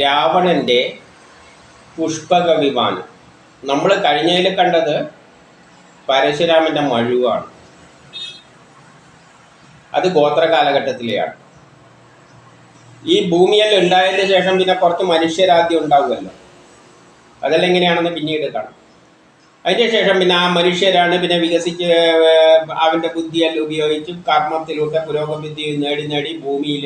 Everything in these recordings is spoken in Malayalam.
രാവണന്റെ പുഷ്പക വിമാനം നമ്മൾ കഴിഞ്ഞതിൽ കണ്ടത് പരശുരാമന്റെ മഴുവാണ്. അത് ഗോത്ര കാലഘട്ടത്തിലെയാണ് ഈ ഭൂമിയെല്ലാം ഉണ്ടായതിന് ശേഷം പിന്നെ കുറച്ച് മനുഷ്യരാദ്യം ഉണ്ടാവുമല്ലോ. അതെല്ലാം എങ്ങനെയാണെന്ന് പിന്നീട് കാണാം. അതിന്റെ ശേഷം പിന്നെ ആ മനുഷ്യരാണ് പിന്നെ വികസിച്ച് അവന്റെ ബുദ്ധിയെല്ലാം ഉപയോഗിച്ചും കർമ്മത്തിലൂടെ പുരോഗതി നേടി നേടി ഭൂമിയിൽ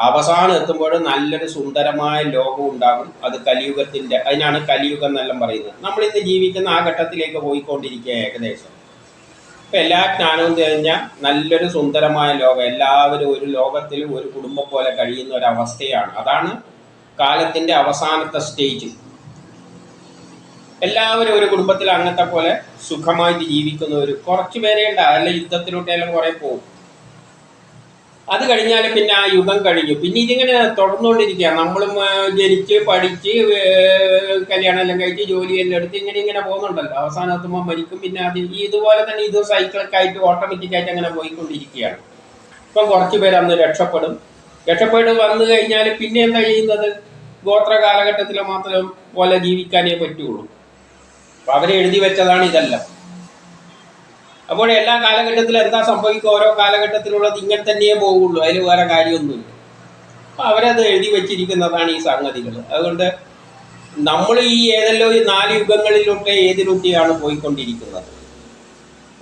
അവസാനം എത്തുമ്പോൾ നല്ലൊരു സുന്ദരമായ ലോകം ഉണ്ടാകും. അത് കലിയുഗത്തിന്റെ അതിനാണ് കലിയുഗം എന്നെല്ലാം പറയുന്നത്. നമ്മൾ ഇന്ന് ജീവിക്കുന്ന ആ ഘട്ടത്തിലേക്ക് പോയിക്കൊണ്ടിരിക്കുക ഏകദേശം. ഇപ്പൊ എല്ലാ ജ്ഞാനവും കഴിഞ്ഞാൽ നല്ലൊരു സുന്ദരമായ ലോകം എല്ലാവരും ഒരു ലോകത്തിലും ഒരു കുടുംബം പോലെ കഴിയുന്ന ഒരു അവസ്ഥയാണ്. അതാണ് കാലത്തിന്റെ അവസാനത്തെ സ്റ്റേജ് എല്ലാവരും ഒരു കുടുംബത്തിൽ അങ്ങനത്തെ പോലെ സുഖമായിട്ട് ജീവിക്കുന്ന ഒരു കുറച്ച് പേരെ ഉണ്ട് അതല്ല യുദ്ധത്തിലോട്ടെല്ലാം കുറെ പോകും. അത് കഴിഞ്ഞാൽ പിന്നെ ആ യുഗം കഴിഞ്ഞു. പിന്നെ ഇതിങ്ങനെ തുടർന്നുകൊണ്ടിരിക്കുക നമ്മളും ജനിച്ച് പഠിച്ച് കല്യാണം എല്ലാം കഴിച്ച് ജോലിയെല്ലാം എടുത്ത് ഇങ്ങനെ ഇങ്ങനെ പോകുന്നുണ്ടല്ലോ. അവസാനം എത്തുമ്പോൾ മരിക്കും. പിന്നെ അത് ഈ ഇതുപോലെ തന്നെ ഇത് സൈക്കിളൊക്കെ ആയിട്ട് ഓട്ടോമാറ്റിക്കായിട്ട് അങ്ങനെ പോയിക്കൊണ്ടിരിക്കുകയാണ്. ഇപ്പം കുറച്ച് പേര് അന്ന് രക്ഷപ്പെടും. രക്ഷപ്പെട്ട് വന്നു കഴിഞ്ഞാൽ പിന്നെ എന്താ ചെയ്യുന്നത്? ഗോത്ര കാലഘട്ടത്തിൽ മാത്രം പോലെ ജീവിക്കാനേ പറ്റുള്ളൂ. അപ്പൊ അവരെ എഴുതി വെച്ചതാണ് ഇതെല്ലാം. അപ്പോൾ എല്ലാ കാലഘട്ടത്തിലും എന്താ സംഭവിക്കുക? ഓരോ കാലഘട്ടത്തിലുള്ളത് ഇങ്ങനെ തന്നെയേ പോവുള്ളൂ. അതിൽ വേറെ കാര്യമൊന്നുമില്ല. അപ്പൊ അവരത് എഴുതി വെച്ചിരിക്കുന്നതാണ് ഈ സംഗതികൾ. അതുകൊണ്ട് നമ്മൾ ഈ ഏതെല്ലോ ഈ നാല് യുഗങ്ങളിലൂടെ ഏതിലൂട്ടിയാണ് പോയിക്കൊണ്ടിരിക്കുന്നത്?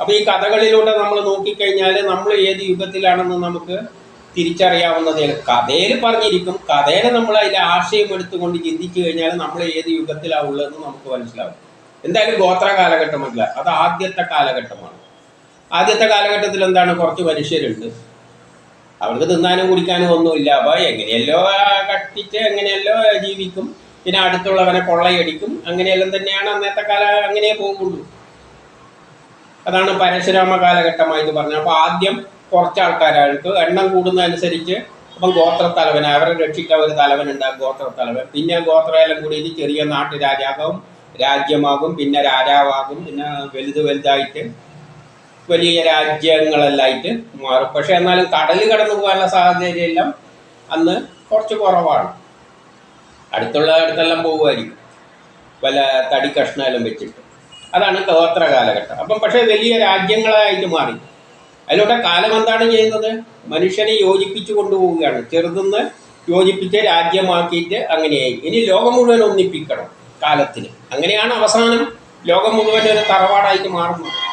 അപ്പോൾ ഈ കഥകളിലൂടെ നമ്മൾ നോക്കിക്കഴിഞ്ഞാൽ നമ്മൾ ഏത് യുഗത്തിലാണെന്ന് നമുക്ക് തിരിച്ചറിയാവുന്നതേ. കഥയിൽ പറഞ്ഞിരിക്കും. കഥയിൽ നമ്മൾ അതിലെ ആശയം എടുത്തുകൊണ്ട് ചിന്തിച്ചു കഴിഞ്ഞാൽ നമ്മൾ ഏത് യുഗത്തിലാണ് ഉള്ളതെന്ന് നമുക്ക് മനസ്സിലാവും. എന്തായാലും ഗോത്ര കാലഘട്ടമല്ല അത് ആദ്യത്തെ കാലഘട്ടമാണ്. ആദ്യത്തെ കാലഘട്ടത്തിൽ എന്താണ് കുറച്ച് മനുഷ്യരുണ്ട്. അവർക്ക് തിന്നാനും കുടിക്കാനും ഒന്നുമില്ല. അപ്പോൾ എങ്ങനെയല്ലോ കട്ടിച്ച് എങ്ങനെയല്ലോ ജീവിക്കും. പിന്നെ അടുത്തുള്ളവനെ കൊള്ളയടിക്കും. അങ്ങനെയെല്ലാം തന്നെയാണ് അന്നത്തെ കാല അങ്ങനെ പോകുള്ളൂ. അതാണ് പരശുരാമ കാലഘട്ടമായിട്ട് പറഞ്ഞത്. അപ്പോൾ ആദ്യം കുറച്ച് ആൾക്കാരായിട്ട് എണ്ണം കൂടുന്നതനുസരിച്ച് അപ്പം ഗോത്രത്തലവൻ അവരെ രക്ഷിക്കാൻ ഒരു തലവൻ ഉണ്ടാകും ഗോത്രത്തലവൻ. പിന്നെ ഗോത്രയെല്ലാം കൂടി ഇത് ചെറിയ നാട്ടുരാജാവും രാജ്യമാകും പിന്നെ രാജാവാകും പിന്നെ വലുത് വലുതായിട്ട് വലിയ രാജ്യങ്ങളെല്ലായിട്ട് മാറും. പക്ഷെ എന്നാലും കടൽ കടന്നു പോകാനുള്ള സാഹചര്യമെല്ലാം അന്ന് കുറച്ച് കുറവാണ്. അടുത്തുള്ള അടുത്തെല്ലാം പോകുമായിരിക്കും. വല്ല തടി കഷ്ണമെല്ലാം വെച്ചിട്ട്. അതാണ് ഗോത്ര കാലഘട്ടം. അപ്പം പക്ഷേ വലിയ രാജ്യങ്ങളായിട്ട് മാറി. അതിലൂടെ കാലം എന്താണ് ചെയ്യുന്നത്? മനുഷ്യനെ യോജിപ്പിച്ചു കൊണ്ടുപോവുകയാണ്. ചെറുതെന്ന് യോജിപ്പിച്ച് രാജ്യമാക്കിയിട്ട് അങ്ങനെയായി. ഇനി ലോകം മുഴുവൻ ഒന്നിപ്പിക്കണം കാലത്തിന്. അങ്ങനെയാണ് അവസാനം ലോകം മുഴുവൻ ഒരു തറവാടായിട്ട് മാറുന്നത്.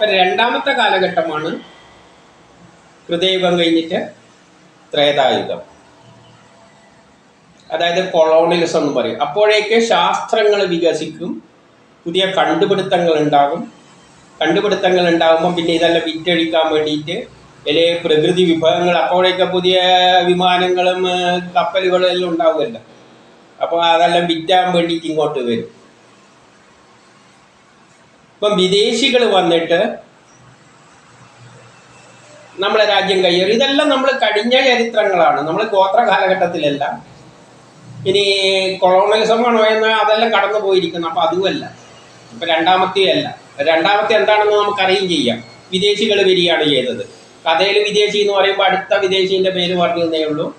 ഇപ്പൊ രണ്ടാമത്തെ കാലഘട്ടമാണ് കൃതയുഗം കഴിഞ്ഞിട്ട് ത്രേതായുഗം. അതായത് കൊളോണിയലിസം എന്ന് പറയും. അപ്പോഴേക്ക് ശാസ്ത്രങ്ങൾ വികസിക്കും പുതിയ കണ്ടുപിടുത്തങ്ങൾ ഉണ്ടാകും. കണ്ടുപിടുത്തങ്ങൾ ഉണ്ടാകുമ്പോൾ പിന്നെ ഇതെല്ലാം വിറ്റഴിക്കാൻ വേണ്ടിയിട്ട് അല്ലെ പ്രകൃതി വിഭവങ്ങൾ അപ്പോഴേക്ക് പുതിയ വിമാനങ്ങളും കപ്പലുകളും എല്ലാം ഉണ്ടാവുമല്ലോ. അപ്പോൾ അതെല്ലാം വിറ്റാൻ വേണ്ടിയിട്ട് ഇങ്ങോട്ട് വരും. ഇപ്പം വിദേശികൾ വന്നിട്ട് നമ്മളെ രാജ്യം കയ്യേറി ഇതെല്ലാം നമ്മൾ കഴിഞ്ഞ ചരിത്രങ്ങളാണ്. നമ്മൾ ഗോത്ര കാലഘട്ടത്തിലല്ല. ഇനി കൊളോണിയലിസം ആണോ എന്ന് അതെല്ലാം കടന്നു പോയിരിക്കുന്നു. അപ്പം അതുമല്ല. ഇപ്പം രണ്ടാമത്തെ അല്ല. രണ്ടാമത്തെ എന്താണെന്ന് നമുക്കറിയും ചെയ്യാം. വിദേശികൾ വരികയാണ് ചെയ്തത്. കഥയിൽ വിദേശി എന്ന് പറയുമ്പോൾ അടുത്ത വിദേശീന്റെ പേര് പറഞ്ഞേ ഉള്ളൂ.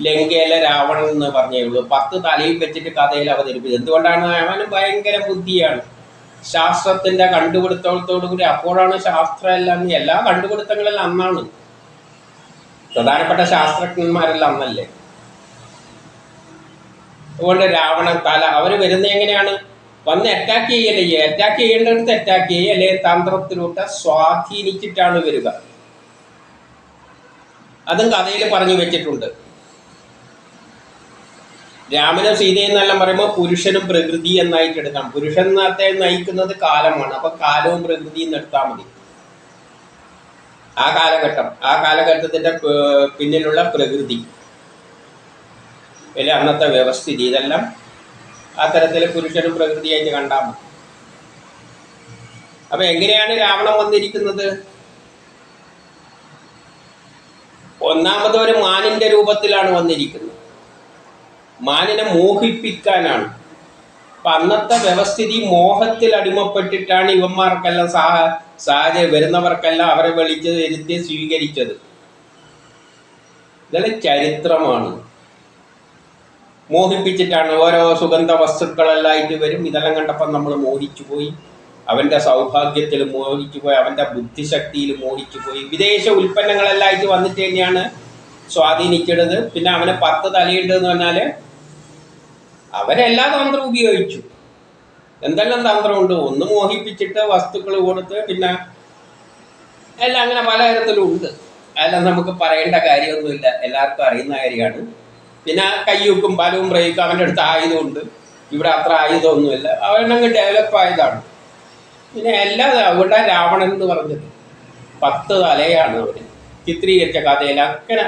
ലങ്കയിലെ രാവണൻ എന്ന് പറഞ്ഞേ ഉള്ളൂ. പത്ത് തലയും വെച്ചിട്ട് കഥയിൽ അവതരിപ്പിച്ചത്. എന്തുകൊണ്ടാണ്? അവന് ഭയങ്കര ബുദ്ധിയാണ്. ശാസ്ത്രത്തിന്റെ കണ്ടുപിടുത്തത്തോടു കൂടി അപ്പോഴാണ് ശാസ്ത്രം എല്ലാം എല്ലാ കണ്ടുപിടുത്തങ്ങളെല്ലാം അന്നാണ്. പ്രധാനപ്പെട്ട ശാസ്ത്രജ്ഞന്മാരെല്ലാം അന്നല്ലേ? അതുകൊണ്ട് രാവണൻ തല അവർ വരുന്നത് എങ്ങനെയാണ്? വന്ന് അറ്റാക്ക് ചെയ്യല്ലേ? അറ്റാക്ക് ചെയ്യേണ്ടടുത്ത് അറ്റാക്ക് ചെയ്യുക അല്ലെങ്കിൽ തന്ത്രത്തിലൂടെ സ്വാധീനിച്ചിട്ടാണ് വരിക. അതും കഥയിൽ പറഞ്ഞു വെച്ചിട്ടുണ്ട്. രാമനും സീതയും എന്നെല്ലാം പറയുമ്പോൾ പുരുഷനും പ്രകൃതി എന്നായിട്ട് എടുക്കാം. പുരുഷൻ നേരത്തെ നയിക്കുന്നത് കാലമാണ്. അപ്പൊ കാലവും പ്രകൃതിയും എടുത്താൽ മതി. ആ കാലഘട്ടം. ആ കാലഘട്ടത്തിന്റെ പിന്നിലുള്ള പ്രകൃതി. അല്ലെ? അന്നത്തെ വ്യവസ്ഥിതി. ഇതെല്ലാം ആ തരത്തിൽ പുരുഷനും പ്രകൃതിയായിട്ട് കണ്ടാൽ മതി. അപ്പൊ എങ്ങനെയാണ് രാവണൻ വന്നിരിക്കുന്നത്? ഒന്നാമത് ഒരു മാനിന്റെ രൂപത്തിലാണ് വന്നിരിക്കുന്നത്. മാനിനെ മോഹിപ്പിക്കാനാണ്. അപ്പൊ അന്നത്തെ വ്യവസ്ഥിതി മോഹത്തിൽ അടിമപ്പെട്ടിട്ടാണ് ഇവന്മാർക്കെല്ലാം സാ സാഹചര്യം വരുന്നവർക്കെല്ലാം അവരെ വിളിച്ച് ഇരുത്തി സ്വീകരിച്ചത്. ഇതെല്ലാം ചരിത്രമാണ്. മോഹിപ്പിച്ചിട്ടാണ് ഓരോ സുഗന്ധ വസ്തുക്കളെല്ലായിട്ട് വരും. ഇതെല്ലാം കണ്ടപ്പോൾ നമ്മൾ മോഹിച്ചു പോയി അവന്റെ സൗഭാഗ്യത്തിൽ മോഹിച്ചു പോയി അവന്റെ ബുദ്ധിശക്തിയിൽ മോഹിച്ചു പോയി വിദേശ ഉൽപ്പന്നങ്ങളെല്ലായിട്ട് വന്നിട്ട് തന്നെയാണ് സ്വാധീനിച്ചിടുന്നത് പിന്നെ അവനെ പത്ത് തലയിട്ടെന്ന് പറഞ്ഞാൽ അവരെല്ലാ തന്ത്രം ഉപയോഗിച്ചു. എന്തെല്ലാം തന്ത്രമുണ്ട്? ഒന്ന് മോഹിപ്പിച്ചിട്ട് വസ്തുക്കൾ കൊടുത്ത് പിന്നെ എല്ലാം അങ്ങനെ പലതരത്തിലും ഉണ്ട്. അതെല്ലാം നമുക്ക് പറയേണ്ട കാര്യമൊന്നുമില്ല. എല്ലാവർക്കും അറിയുന്ന കാര്യമാണ്. പിന്നെ കയ്യൂക്കും പലവും പ്രയോഗിക്കും. അവന്റെ അടുത്ത് ആയുധമുണ്ട്. ഇവിടെ അത്ര ആയുധമൊന്നുമില്ല. അവനങ്ങ് ഡെവലപ്പ് ആയതാണ്. പിന്നെ എല്ലാ അവിടെ രാവണൻ എന്ന് പറഞ്ഞത് പത്ത് തലയാണ് അവർ ചിത്രീകരിച്ച കഥയിൽ അങ്ങനെ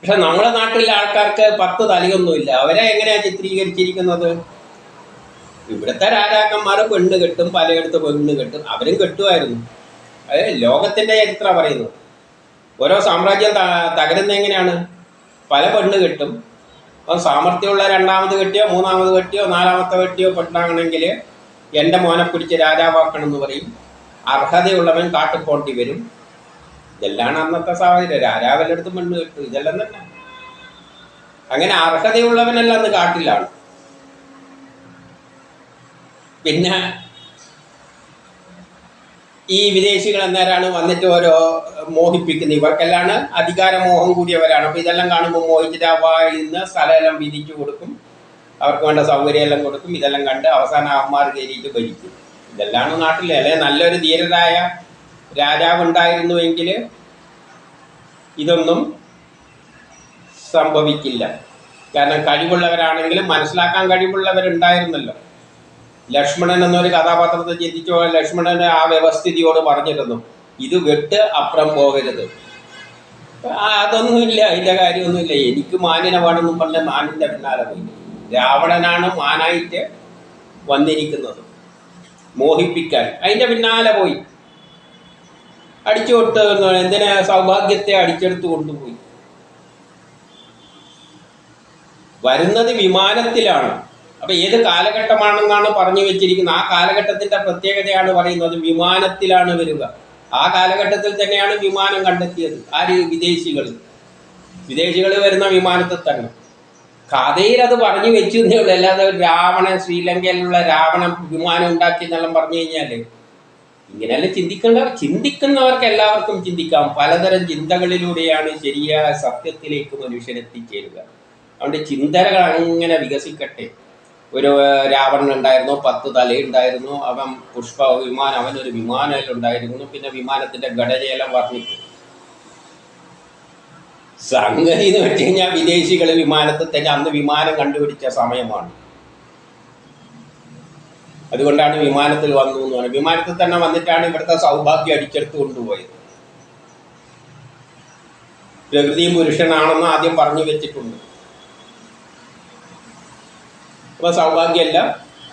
പക്ഷെ നമ്മുടെ നാട്ടിലെ ആൾക്കാർക്ക് പത്ത് തലയൊന്നുമില്ല. അവരെ എങ്ങനെയാ ചിത്രീകരിച്ചിരിക്കുന്നത്? ഇവിടുത്തെ രാജാക്കന്മാർ പെണ്ണ് കെട്ടും പലയിടത്ത് പെണ്ണ് കെട്ടും. അവരും കെട്ടുമായിരുന്നു. അത് ലോകത്തിന്റെ ചരിത്രം പറയുന്നത് ഓരോ സാമ്രാജ്യം തകരുന്ന എങ്ങനെയാണ്? പല പെണ്ണ് കെട്ടും. അപ്പം സാമർഥ്യമുള്ള രണ്ടാമത് കെട്ടിയോ മൂന്നാമത് കെട്ടിയോ നാലാമത്തെ കെട്ടിയോ പെണ്ണാണെങ്കിൽ എന്റെ മോനെ പിടിച്ച് രാജാവാക്കണം എന്ന് പറയും. അർഹതയുള്ളവൻ കാട്ടിപ്പോണ്ടി വരും. ഇതെല്ലാം അന്നത്തെ സാഹചര്യം. രാരാവലെടുത്ത് മണ്ണ് കെട്ടു. ഇതെല്ലാം തന്നെ. അങ്ങനെ അർഹതയുള്ളവനല്ല അന്ന് കാട്ടിലാണ്. പിന്നെ ഈ വിദേശികൾ അന്നേരമാണ് വന്നിട്ട് ഓരോ മോഹിപ്പിക്കുന്നത്. ഇവർക്കെല്ലാം അധികാരമോഹം കൂടിയവരാണ്. അപ്പൊ ഇതെല്ലാം കാണുമ്പോൾ മോഹിച്ചിട്ട് ആ വായിന്ന് സ്ഥലമെല്ലാം വിധിച്ചു കൊടുക്കും. അവർക്ക് വേണ്ട സൗകര്യമെല്ലാം കൊടുക്കും. ഇതെല്ലാം കണ്ട് അവസാനം അവന്മാർ കയറിയിട്ട് ഭരിക്കും. ഇതെല്ലാം നാട്ടിലെ അല്ലെ? നല്ലൊരു ധീരരായ രാജാവ് ഉണ്ടായിരുന്നുവെങ്കിൽ ഇതൊന്നും സംഭവിക്കില്ല. കാരണം കഴിവുള്ളവരാണെങ്കിലും മനസ്സിലാക്കാൻ കഴിവുള്ളവരുണ്ടായിരുന്നല്ലോ. ലക്ഷ്മണൻ എന്നൊരു കഥാപാത്രത്തെ ചിന്തിച്ചോ ലക്ഷ്മണന് ആ വ്യവസ്ഥിതിയോട് പറഞ്ഞിരുന്നു ഇത് വെട്ട് അപ്പുറം പോകരുത്. അതൊന്നുമില്ല അതിന്റെ കാര്യമൊന്നുമില്ല. എനിക്ക് മാനിനെ വേണമെന്നും പറഞ്ഞ മാനിന്റെ പിന്നാലെ പോയി. രാവണനാണ് മാനായിട്ട് വന്നിരിക്കുന്നത്. മോഹിപ്പിക്കാൻ. അതിന്റെ പിന്നാലെ പോയി. അടിച്ചു വിട്ട് എന്തിനാ സൗഭാഗ്യത്തെ അടിച്ചെടുത്ത് കൊണ്ടുപോയി? വരുന്നത് വിമാനത്തിലാണ്. അപ്പൊ ഏത് കാലഘട്ടമാണെന്നാണ് പറഞ്ഞു വെച്ചിരിക്കുന്നത്. ആ കാലഘട്ടത്തിന്റെ പ്രത്യേകതയാണ് പറയുന്നത് വിമാനത്തിലാണ് വരിക. ആ കാലഘട്ടത്തിൽ തന്നെയാണ് വിമാനം കണ്ടെത്തിയത്. ആര്? വിദേശികൾ. വിദേശികൾ വരുന്ന വിമാനത്തിൽ തന്നെ. കഥയിൽ അത് പറഞ്ഞു വെച്ചു എന്നേ ഉള്ളൂ. അല്ലാതെ രാവണൻ ശ്രീലങ്കയിലുള്ള രാവണൻ വിമാനം ഉണ്ടാക്കി എന്നെല്ലാം പറഞ്ഞു കഴിഞ്ഞാൽ ഇങ്ങനെയല്ല ചിന്തിക്കേണ്ട ചിന്തിക്കുന്നവർക്ക് എല്ലാവർക്കും ചിന്തിക്കാം. പലതരം ചിന്തകളിലൂടെയാണ് ശരിയായ സത്യത്തിലേക്ക് മനുഷ്യൻ എത്തിച്ചേരുക. അതുകൊണ്ട് ചിന്തകൾ അങ്ങനെ വികസിക്കട്ടെ. ഒരു രാവണൻ ഉണ്ടായിരുന്നു പത്ത് തലയുണ്ടായിരുന്നു അവൻ പുഷ്പ വിമാനം അവനൊരു വിമാനം ഉണ്ടായിരുന്നു പിന്നെ വിമാനത്തിന്റെ ഘടനയെല്ലാം വർണിക്കും സംഗതി എന്ന് വെച്ച് കഴിഞ്ഞാൽ വിദേശികൾ വിമാനത്തിൽ തന്നെ അന്ന് വിമാനം കണ്ടുപിടിച്ച സമയമാണ്. അതുകൊണ്ടാണ് വിമാനത്തിൽ വന്നു എന്ന് പറഞ്ഞത്. വിമാനത്തിൽ തന്നെ വന്നിട്ടാണ് ഇവിടുത്തെ സൗഭാഗ്യം അടിച്ചെടുത്ത് കൊണ്ടുപോയത്. പ്രകൃതി പുരുഷനാണെന്ന് ആദ്യം പറഞ്ഞു വെച്ചിട്ടുണ്ട്. അപ്പൊ സൗഭാഗ്യമല്ല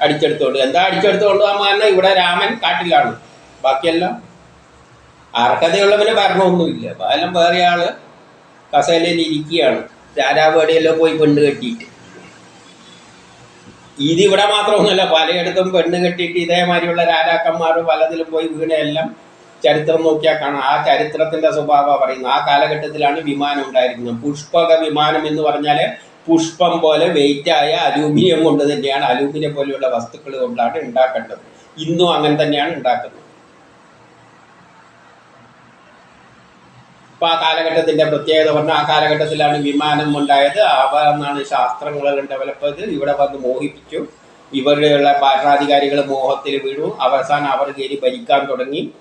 അടിച്ചെടുത്തോണ്ട് എന്താ അടിച്ചെടുത്തോണ്ട് പറഞ്ഞ ഇവിടെ രാമൻ കാട്ടിലാണ്. ബാക്കിയെല്ലാം അർഹതയുള്ളവന് ഭരണമൊന്നുമില്ല. അതെല്ലാം വേറെ ആൾ കസേലയിൽ ഇരിക്കുകയാണ്. രാജാവ് എവിടെയല്ലോ പോയി പെണ്ണ് കെട്ടിയിട്ട് ഇത് ഇവിടെ മാത്രമൊന്നുമല്ല പലയിടത്തും പെണ്ണ് കെട്ടിയിട്ട് ഇതേമാതിരിയുള്ള രാജാക്കന്മാർ പലതിലും പോയി വീണയെല്ലാം ചരിത്രം നോക്കിയാൽ കാണാം. ആ ചരിത്രത്തിന്റെ സ്വഭാവം പറയുന്നത്. ആ കാലഘട്ടത്തിലാണ് വിമാനം ഉണ്ടായിരിക്കുന്നത്. പുഷ്പക വിമാനം എന്ന് പറഞ്ഞാൽ പുഷ്പം പോലെ വെയിറ്റ് ആയ അലൂമിനിയം കൊണ്ട് തന്നെയാണ് അലൂമിനിയം പോലെയുള്ള വസ്തുക്കൾ കൊണ്ടാണ് ഉണ്ടാക്കേണ്ടത്. ഇന്നും അങ്ങനെ തന്നെയാണ് ഉണ്ടാക്കുന്നത്. അപ്പൊ ആ കാലഘട്ടത്തിന്റെ പ്രത്യേകത പറഞ്ഞാൽ ആ കാലഘട്ടത്തിലാണ് വിമാനം ഉണ്ടായത് അവ എന്നാണ് ശാസ്ത്രങ്ങളെല്ലാം ഡെവലപ്പ് ചെയ്ത് ഇവിടെ വന്ന് മോഹിപ്പിച്ചു. ഇവരുടെയുള്ള ഭരണാധികാരികൾ മോഹത്തിൽ വീണു. അവസാനം അവർ കയറി ഭരിക്കാൻ തുടങ്ങി.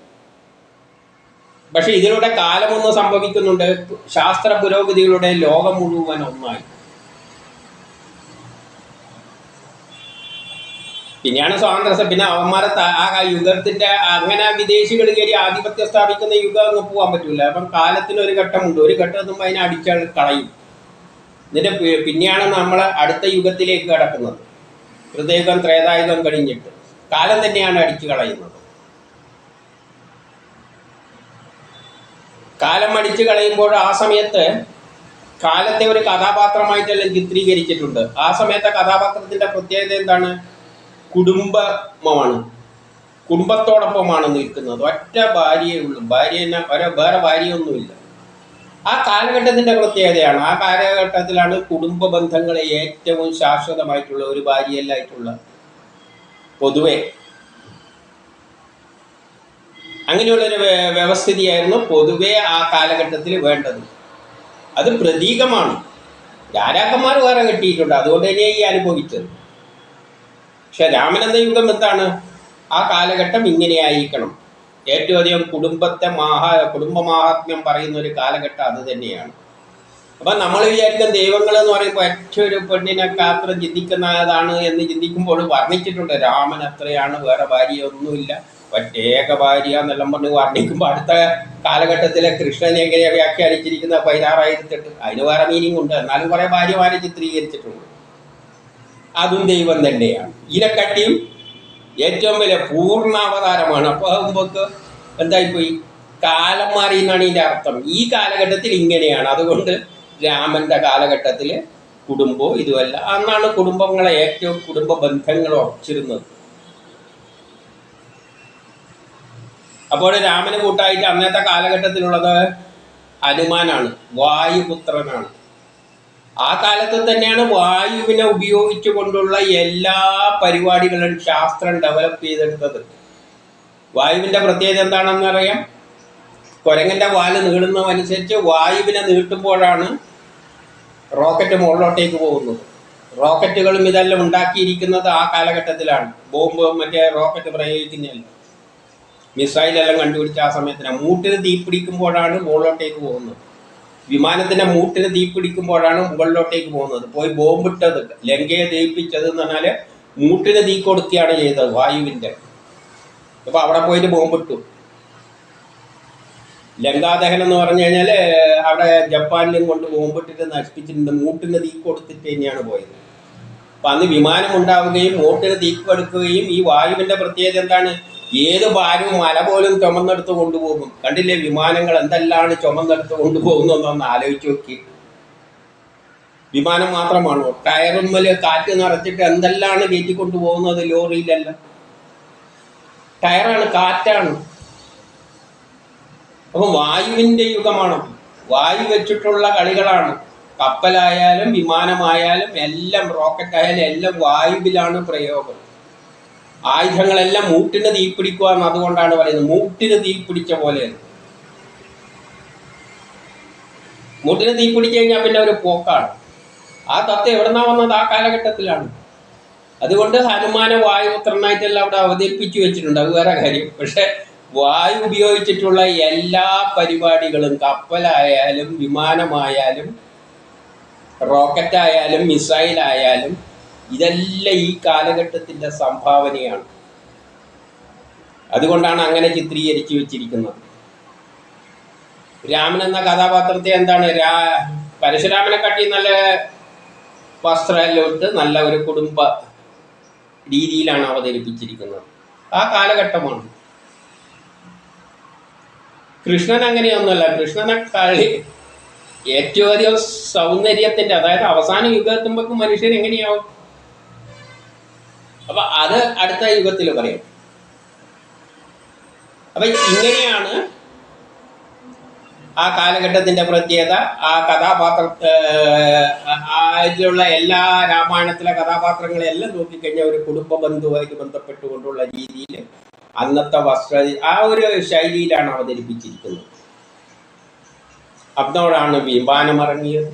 പക്ഷെ ഇതിലൂടെ കാലമൊന്നും സംഭവിക്കുന്നുണ്ട്. ശാസ്ത്ര പുരോഗതികളുടെ ലോകം മുഴുവൻ ഒന്നായി. പിന്നെയാണ് സ്വാതന്ത്ര്യ പിന്നെ അവന്മാരെ ആ യുഗത്തിന്റെ അങ്ങനെ വിദേശികൾ കയറി ആധിപത്യം സ്ഥാപിക്കുന്ന യുഗം അങ്ങ് പോകാൻ പറ്റൂല. അപ്പം കാലത്തിന് ഒരു ഘട്ടമുണ്ട്. ഒരു ഘട്ടം എത്തുമ്പോൾ അതിനെ അടിച്ചാൽ കളയും. എന്നിട്ട് പിന്നെയാണ് നമ്മൾ അടുത്ത യുഗത്തിലേക്ക് കടക്കുന്നത്. ഹൃദയുഗം ത്രേതായുഗം കഴിഞ്ഞിട്ട്. കാലം തന്നെയാണ് അടിച്ചു കളയുന്നത്. കാലം അടിച്ചു കളയുമ്പോൾ ആ സമയത്ത് കാലത്തെ ഒരു കഥാപാത്രമായിട്ടെല്ലാം ചിത്രീകരിച്ചിട്ടുണ്ട്. ആ സമയത്തെ കഥാപാത്രത്തിന്റെ പ്രത്യേകത എന്താണ്? കുടുംബമാണ്. കുടുംബത്തോടൊപ്പമാണ് നിൽക്കുന്നത്. ഒറ്റ ഭാര്യയേ ഉള്ളൂ. ഭാര്യ ഒരേ വേറെ ഭാര്യയൊന്നുമില്ല. ആ കാലഘട്ടത്തിന്റെ പ്രത്യേകതയാണ്. ആ കാലഘട്ടത്തിലാണ് കുടുംബ ബന്ധങ്ങളെ ഏറ്റവും ശാശ്വതമായിട്ടുള്ള ഒരു ഭാര്യയല്ലായിട്ടുള്ള പൊതുവെ. അങ്ങനെയുള്ളൊരു വ്യ- വ്യവസ്ഥിതിയായിരുന്നു പൊതുവെ ആ കാലഘട്ടത്തിൽ വേണ്ടത്. അത് പ്രതീകമാണ്. രാജാക്കന്മാർ വേറെ കെട്ടിയിട്ടുണ്ട്. അതുകൊണ്ട് തന്നെയാണ് ഈ അനുഭവിച്ചത്. പക്ഷെ രാമനെന്ന യുഗം എന്താണ്? ആ കാലഘട്ടം ഇങ്ങനെയായിരിക്കണം. ഏറ്റവും അധികം കുടുംബത്തെ മാഹാ കുടുംബ മാഹാത്മ്യം പറയുന്ന ഒരു കാലഘട്ടം അത് തന്നെയാണ്. അപ്പൊ നമ്മൾ വിചാരിക്കുന്ന ദൈവങ്ങൾ എന്ന് പറയുമ്പോൾ ഏറ്റവും ഒരു പെണ്ണിനെ മാത്രം ചിന്തിക്കുന്നതാണ് എന്ന് ചിന്തിക്കുമ്പോൾ വർണിച്ചിട്ടുണ്ട്. രാമൻ അത്രയാണ് വേറെ ഭാര്യയൊന്നുമില്ല. ഒറ്റേക ഭാര്യ എന്നെല്ലാം പറഞ്ഞ് വർണിക്കുമ്പോൾ അടുത്ത കാലഘട്ടത്തിലെ കൃഷ്ണനെ എങ്ങനെയാണ് വ്യാഖ്യാനിച്ചിരിക്കുന്ന പതിനാറായിരത്തെട്ട്. അതിന് വേറെ മീനിങ് ഉണ്ട്. എന്നാലും കുറെ ഭാര്യമാരെ ചിത്രീകരിച്ചിട്ടുണ്ട്. അതും ദൈവം തന്നെയാണ്. ഇതിനെക്കാട്ടിയും ഏറ്റവും വലിയ പൂർണാവതാരമാണ്. അപ്പോൾ നമുക്ക് എന്തായിപ്പോയി? കാലം മാറി എന്നാണ് ഇതിന്റെ അർത്ഥം. ഈ കാലഘട്ടത്തിൽ ഇങ്ങനെയാണ്. അതുകൊണ്ട് രാമന്റെ കാലഘട്ടത്തിൽ കുടുംബവും ഇതുമല്ല. അന്നാണ് കുടുംബങ്ങളെ ഏറ്റവും കുടുംബ ബന്ധങ്ങൾ ഉറച്ചിരുന്നത്. അപ്പോൾ രാമന് കൂട്ടായിട്ട് അന്നത്തെ കാലഘട്ടത്തിലുള്ളത് ഹനുമാനാണ് വായുപുത്രനാണ്. ആ കാലത്ത് തന്നെയാണ് വായുവിനെ ഉപയോഗിച്ചുകൊണ്ടുള്ള എല്ലാ പരിപാടികളും ശാസ്ത്രം ഡെവലപ്പ് ചെയ്തെടുത്തത്. വായുവിന്റെ പ്രത്യേകത എന്താണെന്ന് അറിയാം? കുരങ്ങന്റെ വാൽ നീളുന്നതനുസരിച്ച് വായുവിനെ നീട്ടുമ്പോഴാണ് റോക്കറ്റ് മുകളിലോട്ടേക്ക് പോകുന്നത്. റോക്കറ്റുകളും ഇതെല്ലാം ഉണ്ടാക്കിയിരിക്കുന്നത് ആ കാലഘട്ടത്തിലാണ്. ബോംബ് മറ്റേ റോക്കറ്റ് പ്രയോഗിക്കുന്നതല്ല. മിസൈലെല്ലാം കണ്ടുപിടിച്ച ആ സമയത്തിനാണ് മൂട്ടിന് തീ പിടിക്കുമ്പോഴാണ് മുകളിലോട്ടേക്ക് പോകുന്നത്. വിമാനത്തിന്റെ മൂട്ടിന് തീ പിടിക്കുമ്പോഴാണ് മുകളിലോട്ടേക്ക് പോകുന്നത്. പോയി ബോംബിട്ടത് ലങ്കയെ ദഹിപ്പിച്ചത് എന്ന് പറഞ്ഞാൽ മൂട്ടിന് തീ കൊടുക്കുകയാണ് ചെയ്തത് വായുവിന്റെ. അപ്പൊ അവിടെ പോയിട്ട് ബോംബിട്ടു. ലങ്കാദഹനം എന്ന് പറഞ്ഞു കഴിഞ്ഞാൽ അവിടെ ജപ്പാനിലും കൊണ്ട് ബോംബിട്ടിട്ട് നശിപ്പിച്ചിട്ടുണ്ട്. മൂട്ടിന് തീ കൊടുത്തിട്ട് തന്നെയാണ് പോയത്. അപ്പൊ അന്ന് വിമാനം ഉണ്ടാവുകയും മൂട്ടിന് തീ കൊടുക്കുകയും ഈ വായുവിന്റെ പ്രത്യേകത എന്താണ്? ഏത് ഭാരവും മല പോലും ചുമന്നെടുത്ത് കൊണ്ടുപോകും. കണ്ടില്ലേ വിമാനങ്ങൾ എന്തെല്ലാണ് ചുമന്നെടുത്ത് കൊണ്ടുപോകുന്നതെന്നൊന്ന് ആലോചിച്ച് നോക്കി. വിമാനം മാത്രമാണോ. വലിയ കാറ്റ് നിറച്ചിട്ട് എന്തെല്ലാണ് കയറ്റി കൊണ്ടുപോകുന്നത് ലോറിയിലല്ല. ടയറാണ് കാറ്റാണ്. അപ്പൊ വായുവിന്റെ യുഗമാണ്. വായു വെച്ചിട്ടുള്ള കളികളാണ്. കപ്പലായാലും വിമാനമായാലും എല്ലാം റോക്കറ്റ് ആയാലും എല്ലാം വായുവിലാണ് പ്രയോഗം. ആയുധങ്ങളെല്ലാം മൂട്ടിന് തീ പിടിക്കുക എന്ന് അതുകൊണ്ടാണ് പറയുന്നത്. മൂട്ടിന് തീ പിടിച്ച പോലെ. മൂട്ടിന് തീ പിടിച്ചു കഴിഞ്ഞാൽ പിന്നെ ഒരു പോക്കാണ്. ആ തത്വം എവിടുന്നാ വന്നത്? ആ കാലഘട്ടത്തിലാണ്. അതുകൊണ്ട് ഹനുമാനെ വായുപുത്രനായിട്ടെല്ലാം അവിടെ അവതരിപ്പിച്ചു വെച്ചിട്ടുണ്ട്. അത് വേറെ കാര്യം. പക്ഷെ വായു ഉപയോഗിച്ചിട്ടുള്ള എല്ലാ പരിപാടികളും കപ്പലായാലും വിമാനമായാലും റോക്കറ്റായാലും മിസൈലായാലും ഇതെല്ലാം ഈ കാലഘട്ടത്തിന്റെ സംഭാവനയാണ്. അതുകൊണ്ടാണ് അങ്ങനെ ചിത്രീകരിച്ചു വെച്ചിരിക്കുന്നത്. രാമൻ എന്ന കഥാപാത്രത്തെ എന്താണ്? രാ പരശുരാമനെ കാട്ടി നല്ല വസ്ത്രമെല്ലാം ഇട്ട് നല്ല ഒരു കുടുംബ രീതിയിലാണ് അവതരിപ്പിച്ചിരിക്കുന്നത്. ആ കാലഘട്ടമാണ്. കൃഷ്ണൻ അങ്ങനെയൊന്നുമല്ല. കൃഷ്ണനെ കളി ഏറ്റവും അധികം സൗന്ദര്യത്തിന്റെ അതായത് അവസാന യുഗം മനുഷ്യൻ എങ്ങനെയാവും? അപ്പൊ അത് അടുത്ത യുഗത്തിൽ പറയും. അപ്പൊ ഇങ്ങനെയാണ് ആ കാലഘട്ടത്തിന്റെ പ്രത്യേകത ആ കഥാപാത്ര അതിലുള്ള എല്ലാ രാമായണത്തിലെ കഥാപാത്രങ്ങളെല്ലാം നോക്കിക്കഴിഞ്ഞാൽ ഒരു കുടുംബ ബന്ധുവായിട്ട് ബന്ധപ്പെട്ടുകൊണ്ടുള്ള രീതിയിൽ അന്നത്തെ വസ്ത്ര ആ ഒരു ശൈലിയിലാണ് അവതരിപ്പിച്ചിരിക്കുന്നത്. അന്നോടാണ് വിമാനം ഇറങ്ങിയത്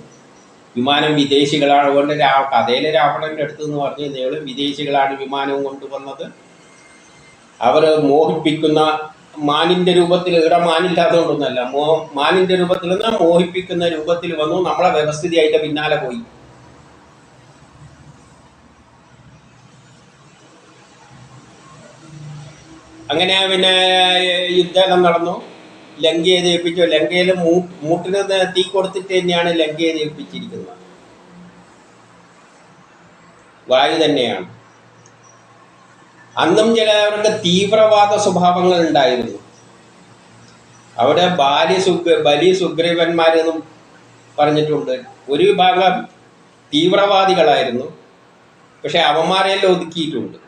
വിമാനം വിദേശികളാണ്. അതുകൊണ്ട് രാ കഥയിലെ രാവണന്റെ അടുത്ത് എന്ന് പറഞ്ഞു കഴിഞ്ഞാൽ വിദേശികളാണ് വിമാനവും കൊണ്ടുവന്നത്. അവർ മോഹിപ്പിക്കുന്ന മാനിന്റെ രൂപത്തിൽ ഇവിടെ മാനില്ലാത്തതുകൊണ്ടൊന്നല്ല മോ മാനിന്റെ രൂപത്തിൽ നിന്ന് മോഹിപ്പിക്കുന്ന രൂപത്തിൽ വന്നു. നമ്മളെ വ്യവസ്ഥിതി അതിന്റെ പിന്നാലെ പോയി. അങ്ങനെ പിന്നെ യുദ്ധം നടന്നു. ലങ്കയെ ജയിപ്പിച്ചു. ലങ്കയിൽ മൂട്ടിന് തീ കൊടുത്തിട്ട് തന്നെയാണ് ലങ്കയെ ജയിപ്പിച്ചിരിക്കുന്നത്. വായു തന്നെയാണ്. അന്നും ചിലവർക്ക് തീവ്രവാദ സ്വഭാവങ്ങൾ ഉണ്ടായിരുന്നു. അവിടെ ബാലി സുഗ് ബലി സുഗ്രീവന്മാരെന്നും പറഞ്ഞിട്ടുണ്ട്. ഒരു വിഭാഗം തീവ്രവാദികളായിരുന്നു. പക്ഷെ അവന്മാരെല്ലാം ഒതുക്കിയിട്ടുണ്ട്.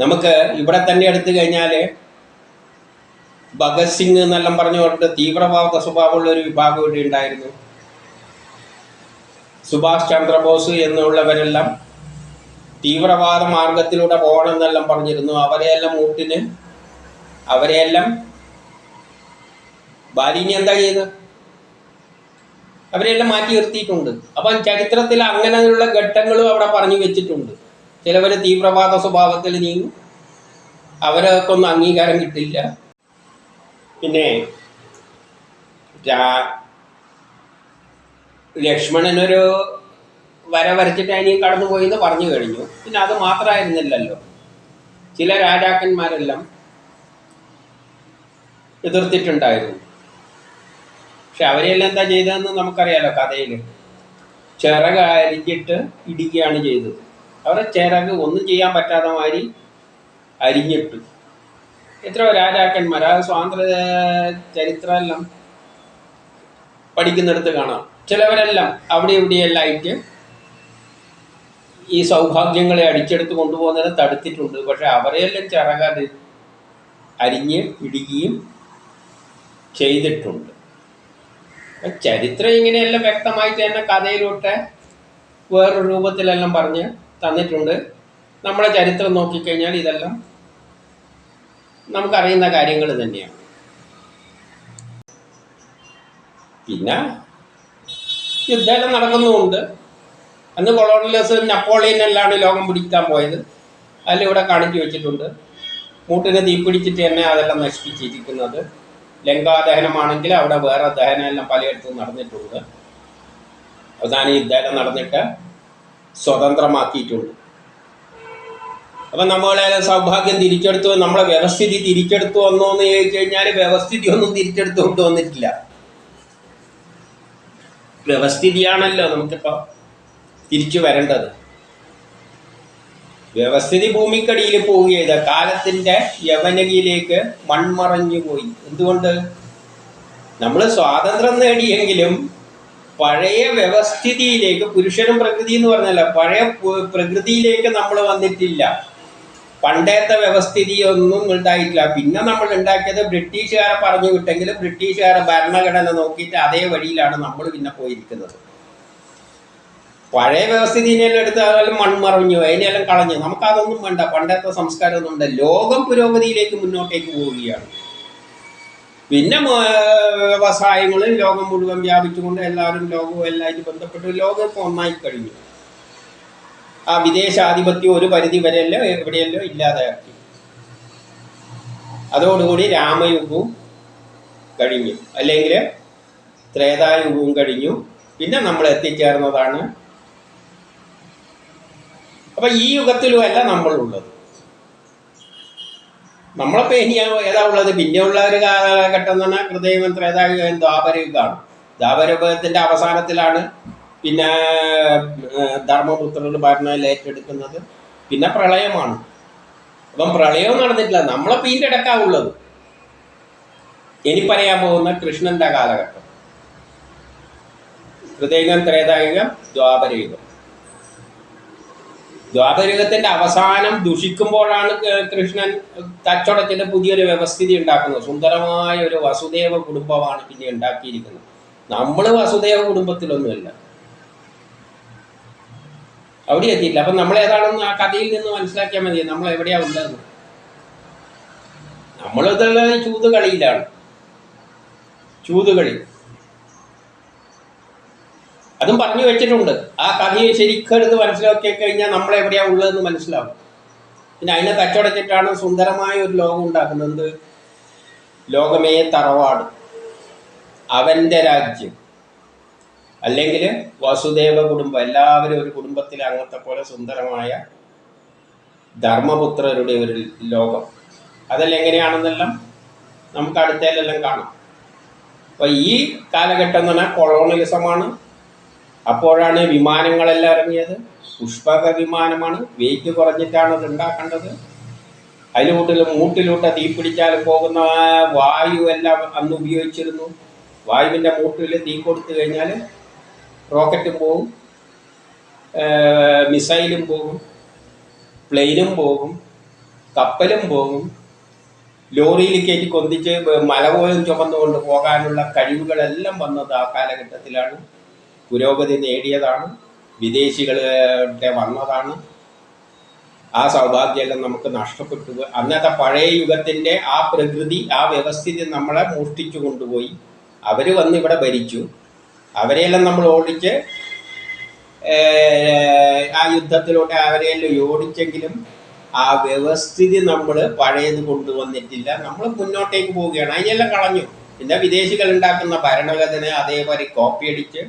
നമുക്ക് ഇവിടെ തന്നെ എടുത്തു കഴിഞ്ഞാൽ ഭഗത് സിംഗ് എന്നെല്ലാം പറഞ്ഞുകൊണ്ട് തീവ്രവാദ സ്വഭാവമുള്ള ഒരു വിഭാഗം ഇവിടെ ഉണ്ടായിരുന്നു. സുഭാഷ് ചന്ദ്രബോസ് എന്നുള്ളവരെല്ലാം തീവ്രവാദ മാർഗത്തിലൂടെ പോകണമെന്നെല്ലാം പറഞ്ഞിരുന്നു. അവരെയെല്ലാം മൂട്ടിന് അവരെയെല്ലാം ബാലിനി എന്താ ചെയ്ത് അവരെല്ലാം മാറ്റി നിർത്തിയിട്ടുണ്ട്. അപ്പം ചരിത്രത്തിൽ അങ്ങനെയുള്ള ഘട്ടങ്ങളും അവിടെ പറഞ്ഞു വെച്ചിട്ടുണ്ട്. ചിലവർ തീവ്രവാദ സ്വഭാവത്തിൽ നീങ്ങും അവരൊക്കെ ഒന്നും അംഗീകാരം കിട്ടില്ല. പിന്നെ ലക്ഷ്മണനൊരു വര വരച്ചിട്ട് അതിന് കടന്നു പോയി എന്ന് പറഞ്ഞു കഴിഞ്ഞു. പിന്നെ അത് മാത്രമായിരുന്നില്ലല്ലോ. ചില രാജാക്കന്മാരെല്ലാം എതിർത്തിട്ടുണ്ടായിരുന്നു. പക്ഷെ അവരെല്ലാം എന്താ ചെയ്തതെന്ന് നമുക്കറിയാലോ കഥയിൽ ചിറക് അരിഞ്ഞിട്ട് ഇടിക്കുകയാണ് ചെയ്തത്. അവരെ ചിറക് ഒന്നും ചെയ്യാൻ പറ്റാത്ത മാതിരി അരിഞ്ഞിട്ടു എത്രയോ രാജാക്കന്മാർ ആ സ്വാതന്ത്ര്യ ചരിത്രമെല്ലാം പഠിക്കുന്നിടത്ത് കാണാം. ചിലവരെല്ലാം അവിടെ ഇവിടെയെല്ലാം ഈ സൗഭാഗ്യങ്ങളെ അടിച്ചെടുത്ത് കൊണ്ടുപോകുന്നതിനെ തടുത്തിട്ടുണ്ട്. പക്ഷെ അവരെയെല്ലാം ചിറകാതെ അരിഞ്ഞ് പിടിക്കുകയും ചെയ്തിട്ടുണ്ട്. ചരിത്രം ഇങ്ങനെയെല്ലാം വ്യക്തമായി തന്നെ കഥയിലോട്ട് വേറൊരു രൂപത്തിലെല്ലാം പറഞ്ഞ് തന്നിട്ടുണ്ട്. നമ്മളെ ചരിത്രം നോക്കിക്കഴിഞ്ഞാൽ ഇതെല്ലാം നമുക്കറിയുന്ന കാര്യങ്ങൾ തന്നെയാണ്. പിന്നെ യുദ്ധമെല്ലാം നടക്കുന്നുമുണ്ട്. അന്ന് കൊളോണിയലിസം നപ്പോളിയനെല്ലാണ് ലോകം പിടിക്കാൻ പോയത്. അതിലിവിടെ കാണിച്ചു വെച്ചിട്ടുണ്ട്. മൂട്ടിന് തീപിടിച്ചിട്ട് തന്നെ അതെല്ലാം നശിപ്പിച്ചിരിക്കുന്നത്. ലങ്കാദഹനമാണെങ്കിൽ അവിടെ വേറെ ദഹനം എല്ലാം പലയിടത്തും നടന്നിട്ടുണ്ട്. അവസാനം യുദ്ധമെല്ലാം നടന്നിട്ട് സ്വതന്ത്രമാക്കിയിട്ടുണ്ട്. അപ്പം നമ്മളെ സൗഭാഗ്യം തിരിച്ചെടുത്തു നമ്മളെ വ്യവസ്ഥിതി തിരിച്ചെടുത്തു വന്നോ എന്ന് ചോദിച്ചു കഴിഞ്ഞാൽ വ്യവസ്ഥിതി ഒന്നും തിരിച്ചെടുത്തു കൊണ്ടുവന്നിട്ടില്ല വ്യവസ്ഥിതിയാണല്ലോ നമുക്കിപ്പോൾ തിരിച്ചു വരേണ്ടത്. വ്യവസ്ഥിതി ഭൂമിക്കടിയിൽ പോവുകയത് കാലത്തിന്റെ യവനകിയിലേക്ക് മൺമറഞ്ഞു പോയി. എന്തുകൊണ്ട്? നമ്മൾ സ്വാതന്ത്ര്യം നേടിയെങ്കിലും പഴയ വ്യവസ്ഥിതിയിലേക്ക് പുരുഷനും പ്രകൃതി എന്ന് പറഞ്ഞല്ല പഴയ പ്രകൃതിയിലേക്ക് നമ്മൾ വന്നിട്ടില്ല. പണ്ടത്തെ വ്യവസ്ഥിതി ഒന്നും ഉണ്ടായിട്ടില്ല പിന്നെ നമ്മൾ ഉണ്ടാക്കിയത് ബ്രിട്ടീഷുകാരെ പറഞ്ഞു വിട്ടെങ്കിൽ ബ്രിട്ടീഷുകാരെ ഭരണഘടന നോക്കിയിട്ട് അതേ വഴിയിലാണ് നമ്മൾ പിന്നെ പോയിരിക്കുന്നത്. പഴയ വ്യവസ്ഥിതിനെല്ലാം എടുത്താലും മൺമറഞ്ഞു. അതിനെല്ലാം കളഞ്ഞു. നമുക്കതൊന്നും വേണ്ട. പണ്ടത്തെ സംസ്കാരമൊന്നും ഉണ്ട് ലോകം പുരോഗതിയിലേക്ക് മുന്നോട്ടേക്ക് പോവുകയാണ്. പിന്നെ വ്യവസായങ്ങളും ലോകം മുഴുവൻ വ്യാപിച്ചുകൊണ്ട് എല്ലാവരും ലോകവും എല്ലാം ബന്ധപ്പെട്ട്. ലോകം ഒന്നായി കഴിഞ്ഞു. ആ വിദേശാധിപത്യം ഒരു പരിധി വരെയല്ലോ എവിടെയല്ലോ ഇല്ലാതാക്കി. അതോടുകൂടി രാമയുഗവും കഴിഞ്ഞു. അല്ലെങ്കിൽ ത്രേതായുഗവും കഴിഞ്ഞു. പിന്നെ നമ്മൾ എത്തിച്ചേർന്നതാണ്. അപ്പൊ ഈ യുഗത്തിലും അല്ല നമ്മളുള്ളത്. നമ്മളിപ്പോ ഇനി ഏതാ ഉള്ളത്? പിന്നെ ഉള്ള ഒരു കാലഘട്ടം എന്ന് പറഞ്ഞാൽ ഹൃദയം ത്രേതായുഗം ദ്വാപരയുഗമാണ്. ദ്വാപരയുഗത്തിന്റെ അവസാനത്തിലാണ് പിന്നെ ധർമ്മപുത്രർ ഭരണം ഏറ്റെടുക്കുന്നത് പിന്നെ പ്രളയമാണ്. അപ്പം പ്രളയവും നടന്നിട്ടില്ല. നമ്മളെ ഇതിന്റെ ഇടക്കാവുള്ളത് ഇനി പറയാൻ പോകുന്ന കൃഷ്ണന്റെ കാലഘട്ടം. ഹൃദയകം ത്രേതായുഗം ദ്വാപരയുഗം. ദ്വാപരയുഗത്തിന്റെ അവസാനം ദുഷിക്കുമ്പോഴാണ് കൃഷ്ണൻ കച്ചവടത്തിന്റെ പുതിയൊരു വ്യവസ്ഥിതി ഉണ്ടാക്കുന്നത്. സുന്ദരമായ ഒരു വസുദേവ കുടുംബമാണ് പിന്നെ ഉണ്ടാക്കിയിരിക്കുന്നത്. നമ്മൾ വസുദേവ കുടുംബത്തിലൊന്നുമല്ല. അവിടെ എത്തിയില്ല. അപ്പൊ നമ്മൾ ഏതാണെന്ന് ആ കഥയിൽ നിന്ന് മനസ്സിലാക്കിയാൽ മതി. നമ്മൾ എവിടെയാ ഉള്ളതെന്ന്. നമ്മളിതുള്ള ചൂത് കളിയിലാണ് ചൂതുകളി അതും പറഞ്ഞു വെച്ചിട്ടുണ്ട്. ആ കഥയെ ശരിക്കും മനസ്സിലാക്കി കഴിഞ്ഞാൽ നമ്മൾ എവിടെയാ ഉള്ളതെന്ന് മനസ്സിലാവും. പിന്നെ അതിനെ കച്ചവടച്ചിട്ടാണ് സുന്ദരമായ ഒരു ലോകം ഉണ്ടാക്കുന്നത്. ലോകമേ തറവാട്. അവന്റെ രാജ്യം. അല്ലെങ്കിൽ വസുദേവ കുടുംബം എല്ലാവരും ഒരു കുടുംബത്തിലെ അംഗത്തെ പോലെ സുന്ദരമായ ധർമ്മപുത്രരുടെ ഒരു ലോകം. അതെല്ലാം എങ്ങനെയാണെന്നെല്ലാം നമുക്ക് അടുത്തതിലെല്ലാം കാണാം. അപ്പോൾ ഈ കാലഘട്ടം എന്ന് പറഞ്ഞാൽ അപ്പോഴാണ് വിമാനങ്ങളെല്ലാം ഇറങ്ങിയത്. പുഷ്പക വിമാനമാണ്. വെയിറ്റ് കുറഞ്ഞിട്ടാണ് അത് ഉണ്ടാക്കേണ്ടത്. അതിലൂട്ടിൽ മൂട്ടിലൂട്ട് തീ പിടിച്ചാൽ പോകുന്ന വായു എല്ലാം അന്ന് ഉപയോഗിച്ചിരുന്നു. വായുവിന്റെ മൂട്ടിൽ തീ കൊടുത്തു കഴിഞ്ഞാൽ റോക്കറ്റും പോകും. മിസൈലും പോകും. പ്ലെയിനും പോകും. കപ്പലും പോകും. ലോറിയിൽ കയറ്റി കൊന്തിച്ച് മലപോലും ചുമന്നുകൊണ്ട് പോകാനുള്ള കഴിവുകളെല്ലാം വന്നത് ആ കാലഘട്ടത്തിലാണ്. പുരോഗതി നേടിയതാണ്. വിദേശികളുടെ വന്നതാണ്. ആ സൗഭാഗ്യമെല്ലാം നമുക്ക് നഷ്ടപ്പെട്ടു. അന്നത്തെ പഴയ യുഗത്തിന്റെ ആ പ്രകൃതി ആ വ്യവസ്ഥിതി നമ്മളെ മോഷ്ടിച്ചു കൊണ്ടുപോയി. അവർ വന്ന് ഇവിടെ ഭരിച്ചു. അവരെയെല്ലാം നമ്മൾ ഓടിച്ച് ആ യുദ്ധത്തിലൂടെ അവരെയെല്ലാം ഓടിച്ചെങ്കിലും ആ വ്യവസ്ഥിതി നമ്മൾ പഴയത് കൊണ്ടുവന്നിട്ടില്ല. നമ്മൾ മുന്നോട്ടേക്ക് പോവുകയാണ്. അതിനെല്ലാം കളഞ്ഞു. പിന്നെ വിദേശികൾ ഉണ്ടാക്കുന്ന ഭരണഘടന അതേപോലെ കോപ്പി അടിച്ച്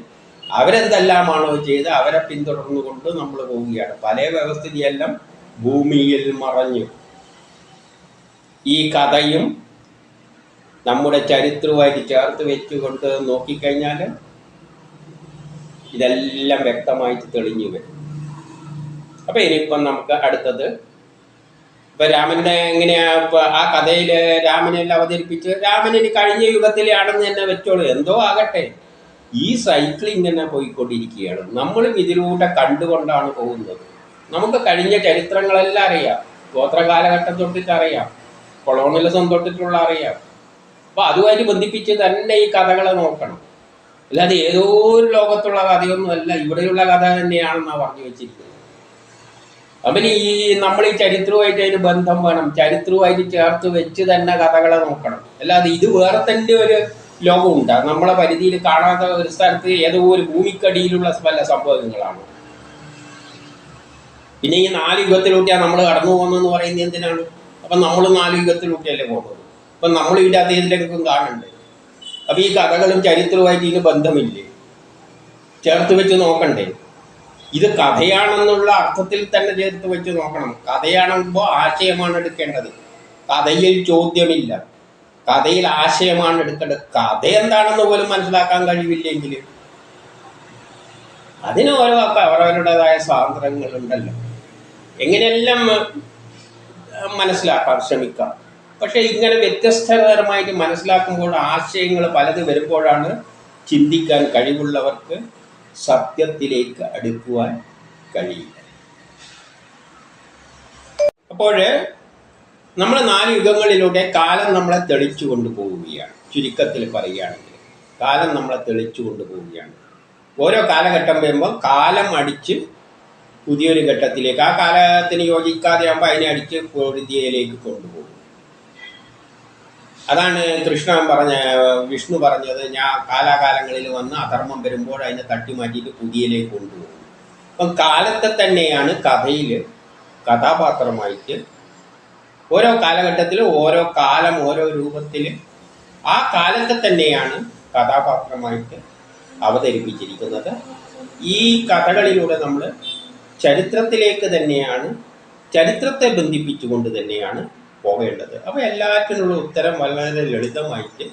അവരെന്തെല്ലാമാണോ ചെയ്ത് അവരെ പിന്തുടർന്നുകൊണ്ട് നമ്മൾ പോവുകയാണ്. പല വ്യവസ്ഥിതിയെല്ലാം ഭൂമിയിൽ മറഞ്ഞു. ഈ കഥയും നമ്മുടെ ചരിത്രവുമായിട്ട് ചേർത്ത് വെച്ചുകൊണ്ട് നോക്കിക്കഴിഞ്ഞാൽ ഇതെല്ലാം വ്യക്തമായിട്ട് തെളിഞ്ഞു വരും. അപ്പൊ ഇനിയിപ്പം നമുക്ക് അടുത്തത്. ഇപ്പൊ രാമന്റെ എങ്ങനെയാ ആ കഥയിൽ രാമനെല്ലാം അവതരിപ്പിച്ച് ഇനി കഴിഞ്ഞ യുഗത്തിലാണെന്ന് തന്നെ വെച്ചോളൂ എന്തോ ആകട്ടെ. ഈ സൈക്കിൾ ഇങ്ങനെ പോയിക്കൊണ്ടിരിക്കുകയാണ്. നമ്മളും ഇതിലൂടെ കണ്ടുകൊണ്ടാണ് പോകുന്നത്. നമുക്ക് കഴിഞ്ഞ ചരിത്രങ്ങളെല്ലാം അറിയാം. ഗോത്ര കാലഘട്ടം തൊട്ടിട്ട് അറിയാം. കൊളോണിയലിസം തൊട്ടിട്ടുള്ള അറിയാം. അപ്പൊ അതുമായിട്ട് ബന്ധിപ്പിച്ച് തന്നെ ഈ കഥകളെ നോക്കണം. അല്ലാതെ ഏതോ ഒരു ലോകത്തുള്ള കഥയൊന്നുമല്ല ഇവിടെയുള്ള കഥ തന്നെയാണെന്നാണ് പറഞ്ഞു വെച്ചിരിക്കുന്നത്. അപ്പം ഈ നമ്മൾ ഈ ചരിത്രവുമായിട്ട് അതിന് ബന്ധം വേണം. ചരിത്രവുമായിട്ട് ചേർത്ത് വെച്ച് തന്നെ കഥകളെ നോക്കണം. അല്ലാതെ ഇത് വേറെ തന്നെ ഒരു ലോകമുണ്ട്. നമ്മളെ പരിധിയിൽ കാണാത്ത ഒരു സ്ഥലത്ത് ഏതോ ഒരു ഭൂമിക്കടിയിലുള്ള പല സംഭവങ്ങളാണ്. പിന്നെ ഈ നാല് യുഗത്തിലൂട്ടിയാണ് നമ്മൾ കടന്നു പോകുന്നതെന്ന് പറയുന്നത് എന്തിനാണ്? അപ്പം നമ്മൾ നാല് യുഗത്തിലൂട്ടിയല്ലേ പോകുന്നത്. അപ്പം നമ്മൾ ഇതിന്റെ അദ്ദേഹത്തിലേക്കും കാണണ്ടേ അപ്പം ഈ കഥകളും ചരിത്രവുമായിട്ട് ഇതിന് ബന്ധമില്ലേ? ചേർത്ത് വെച്ച് നോക്കണ്ടേ. ഇത് കഥയാണെന്നുള്ള അർത്ഥത്തിൽ തന്നെ ചേർത്ത് വെച്ച് നോക്കണം. കഥയാണെമ്പോൾ ആശയമാണ് എടുക്കേണ്ടത്. കഥയിൽ ചോദ്യമില്ല. കഥയിൽ ആശയമാണ് എടുക്കേണ്ടത്. കഥ എന്താണെന്ന് പോലും മനസ്സിലാക്കാൻ കഴിവില്ലെങ്കിൽ അതിന് ഓരോ അവരവരുടേതായ സ്വാതന്ത്ര്യങ്ങളുണ്ടല്ലോ. എങ്ങനെയെല്ലാം മനസ്സിലാക്കാൻ ശ്രമിക്കാം. പക്ഷേ ഇങ്ങനെ വ്യത്യസ്തതരമായിട്ട് മനസ്സിലാക്കുമ്പോൾ ആശയങ്ങൾ പലത് വരുമ്പോഴാണ് ചിന്തിക്കാൻ കഴിവുള്ളവർക്ക് സത്യത്തിലേക്ക് അടുക്കുവാൻ കഴിയില്ല അപ്പോൾ നമ്മൾ നാല് യുഗങ്ങളിലൂടെ കാലം നമ്മളെ തെളിച്ചു കൊണ്ടുപോവുകയാണ്. ചുരുക്കത്തിൽ പറയുകയാണെങ്കിൽ കാലം നമ്മളെ തെളിച്ചു കൊണ്ടുപോവുകയാണ്. ഓരോ കാലഘട്ടം വരുമ്പോൾ കാലം അടിച്ച് പുതിയൊരു ഘട്ടത്തിലേക്ക് ആ കാലത്തിന് യോജിക്കാതെ ആകുമ്പോൾ അതിനെ അടിച്ച് പുതിയയിലേക്ക് കൊണ്ടുപോകും അതാണ് കൃഷ്ണൻ പറഞ്ഞ വിഷ്ണു പറഞ്ഞത് ഞാൻ കാലാകാലങ്ങളിൽ വന്ന് അധർമ്മം വരുമ്പോൾ അതിനെ തട്ടി മാറ്റിയിട്ട് പുതിയയിലേക്ക് കൊണ്ടുപോകും. അപ്പം കാലത്തെ തന്നെയാണ് കഥയിൽ കഥാപാത്രമായിട്ട് ഓരോ കാലഘട്ടത്തിൽ ഓരോ കാലം ഓരോ രൂപത്തിൽ ആ കാലത്തെ തന്നെയാണ് കഥാപാത്രമായിട്ട് അവതരിപ്പിച്ചിരിക്കുന്നത്. ഈ കഥകളിലൂടെ നമ്മൾ ചരിത്രത്തിലേക്ക് തന്നെയാണ് ചരിത്രത്തെ ബന്ധിപ്പിച്ചുകൊണ്ട് തന്നെയാണ് പോകേണ്ടത്. അപ്പോൾ എല്ലാറ്റിനുള്ള ഉത്തരം വളരെ ലളിതമായിട്ട്